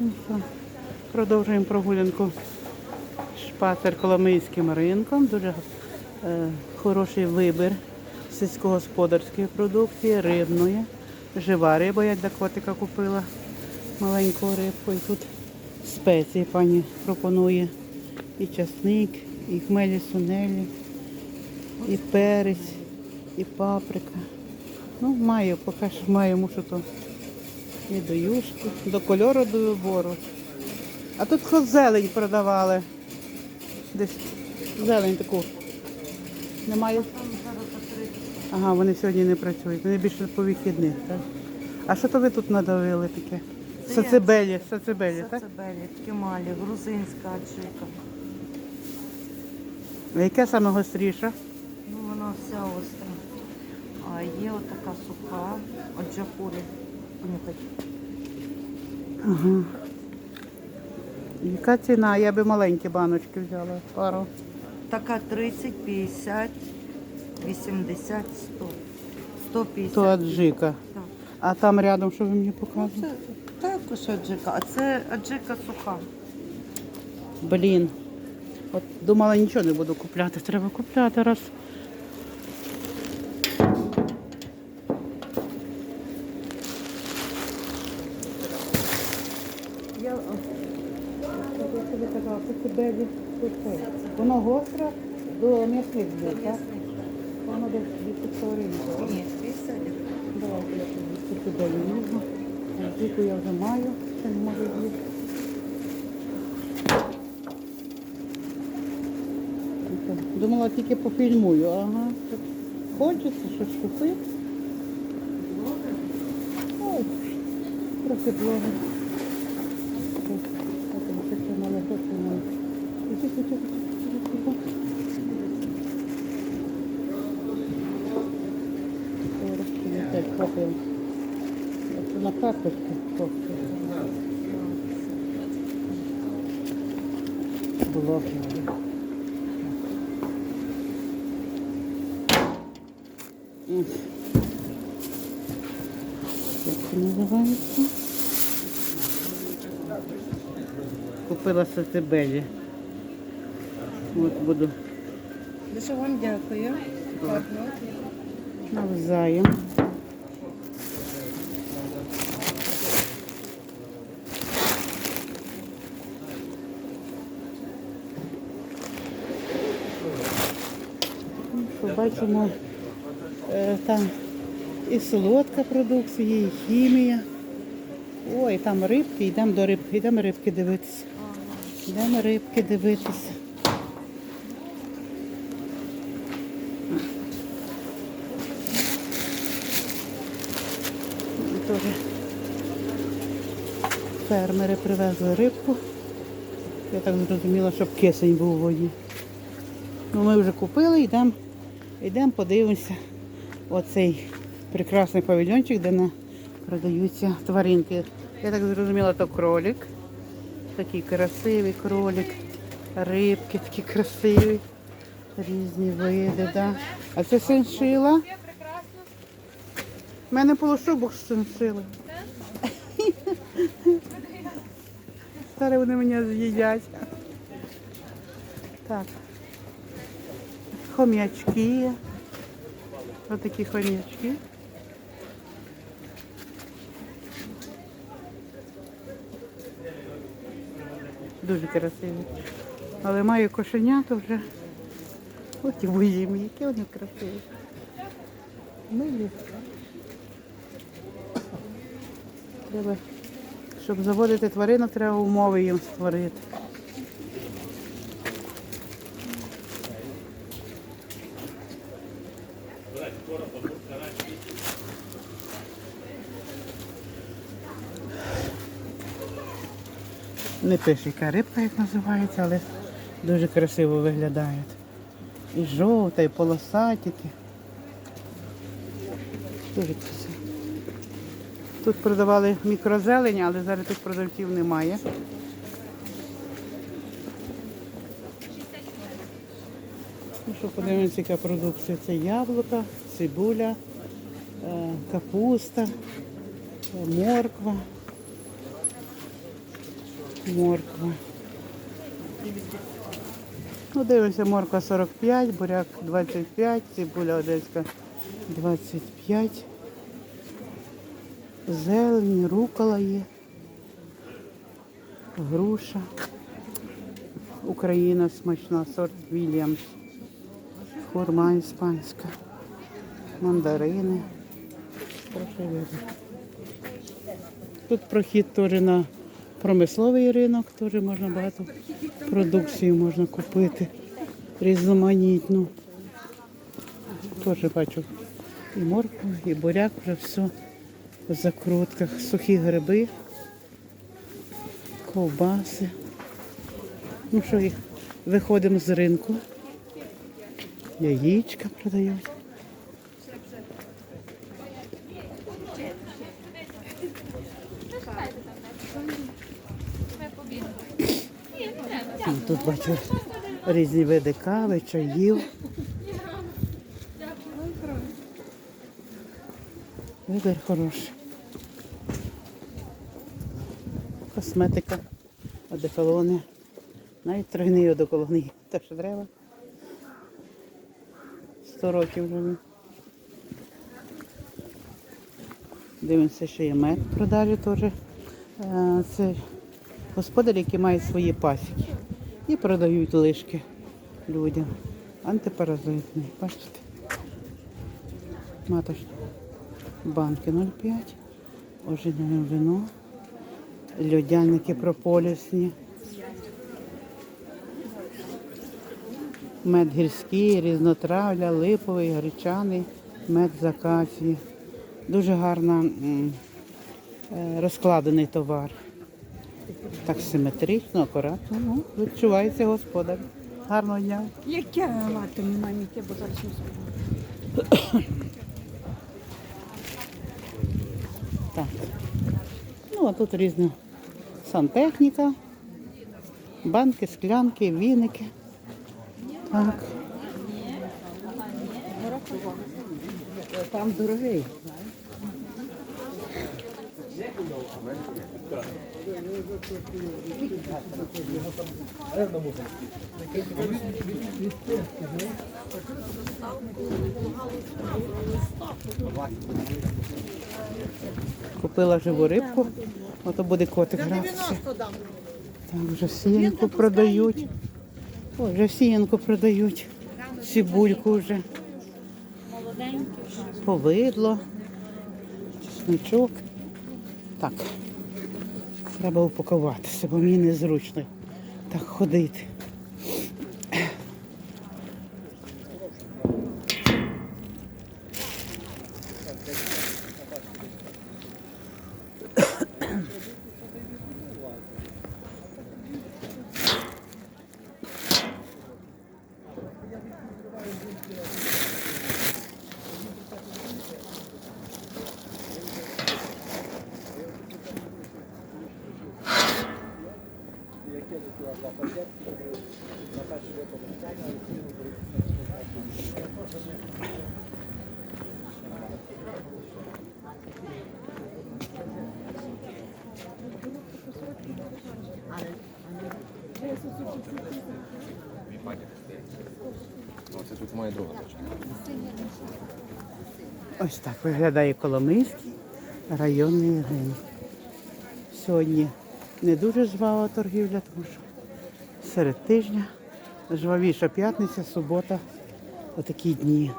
Ну що, Продовжуємо прогулянку шпацер Коломийським ринком. Дуже е, хороший вибір сільськогосподарської продукції, рибної. Жива риба, я для котика купила маленьку рибку. І тут спеції пані пропонує. І часник, і хмелі сунелі, і перець, і паприка. Ну, маю, поки що маю, мушу то і до юшки, до кольору до вибору. А тут хоч зелень продавали. Десь зелень таку. Немає. Ага, вони сьогодні не працюють. Вони більше по вихідних, так? А що то ви тут надавили таке? Це Сацебелі, сацебелі, так? Сацебелі, ткемалі, грузинська аджика. А яке саме гостріше? Ну, вона вся остра. А є отака суха, аджахурі. Понюхать. Ага. Яка ціна? Я би маленькі баночки взяла, пару. Така 30, 50, 80, 100. 150. То аджика. Так. А там рядом, що ви мені Ну, показуєте? це також аджика, а це аджика суха. Блін. От думала, нічого не буду купляти. Треба купляти раз. Я, о, я тобі казала, це цибелі сухе. Воно гостре до м'ясних блюд, так? Воно десь 200 гривень. Ні, 50. Давайте я цю цибелю візьму. Зіку я вже маю, ще не можу з'їсти. Думала, тільки пофільмую. Ага. Хочеться щось купити. Ой, трохи блогер. Таке мале, таке мале. Тихо, тихо, тихо, тихо, тихо. Трошки не так копив. Це на карточку трохи. Блогер. Ось. Як це називається? Купила сацебелі. От буду Дуже вам дякую. Навзаєм. Що бачимо, е, там і солодка продукція, і хімія. Ой, там рибки, йдемо до рибки, йдемо рибки дивитися. Йдемо рибки дивитися. Теж фермери привезли рибку. Я так зрозуміла, щоб кисень був у воді. Ну, ми вже купили, йдемо, йдемо, подивимося оцей прекрасний павільйончик, де на, продаються тваринки. Я так зрозуміла, то кролик. Такий красивий кролик, рибки такі красиві, різні види, да. А це синшила. У мене полушубок з синшили. Зараз вони мене з'їдять. Так. Хом'ячки. Ось такі хом'ячки. Дуже красиві. Але маю кошеня, то вже. Ось і бої мої, які вони красиві. Милі. Треба, щоб заводити тварину, треба умови їм створити. Не пише, яка рибка, як називається, але дуже красиво виглядають. І жовта, і полосатики. Дуже красиво. Тут продавали мікрозелень, але зараз тут продавців немає. Що, подивимося, яка продукція. Це яблука, цибуля, е, капуста, е, морква. Морква. Ну, дивимося, морква 45, буряк 25, цибуля одеська 25. Зелень, рукола є. Груша. Україна смачна, сорт Вільямс. Хурма іспанська. Мандарини. Тут прохід теж на промисловий ринок, теж можна багато продукції можна купити. Різноманітну. Теж бачу і моркву, і буряк, вже все в закрутках. Сухі гриби, ковбаси. Ну що, виходимо з ринку. Яєчка продають. Тут бачу різні види кави, чаїв. Вибір хороший. Косметика, одеколони. Навіть тройний одеколони. Те, що треба. 100 років вже. Дивимося, що є мед продажі теж. Е, Це господарі, які мають свої пасіки. І продають лишки людям. Антипаразитний. Бачите? Маточні. Банки 0,5. Ожиняне вино. Льодяники прополісні. Мед гірський, різнотравля, липовий, гречаний, мед з акації. Дуже гарно е, розкладений товар. Так симетрично, акуратно. Ну, відчувається господар. Гарного дня. Яке мати немає ніяке, бо зараз не. Так. Ну, а тут різна сантехніка, банки, склянки, віники. Так. Там дорогий. Купила живу рибку, ото буде котик гратися. Так, вже сіянку продають. Ой, вже сіянку продають. Цибульку вже. Повидло, чесничок. Так, треба упакуватися, бо мені незручно так ходити. Це тут моя друга. Ось так виглядає Коломийський районний ринок. Сьогодні не дуже жвава торгівля, тому що серед тижня жвавіша п'ятниця, субота, отакі дні.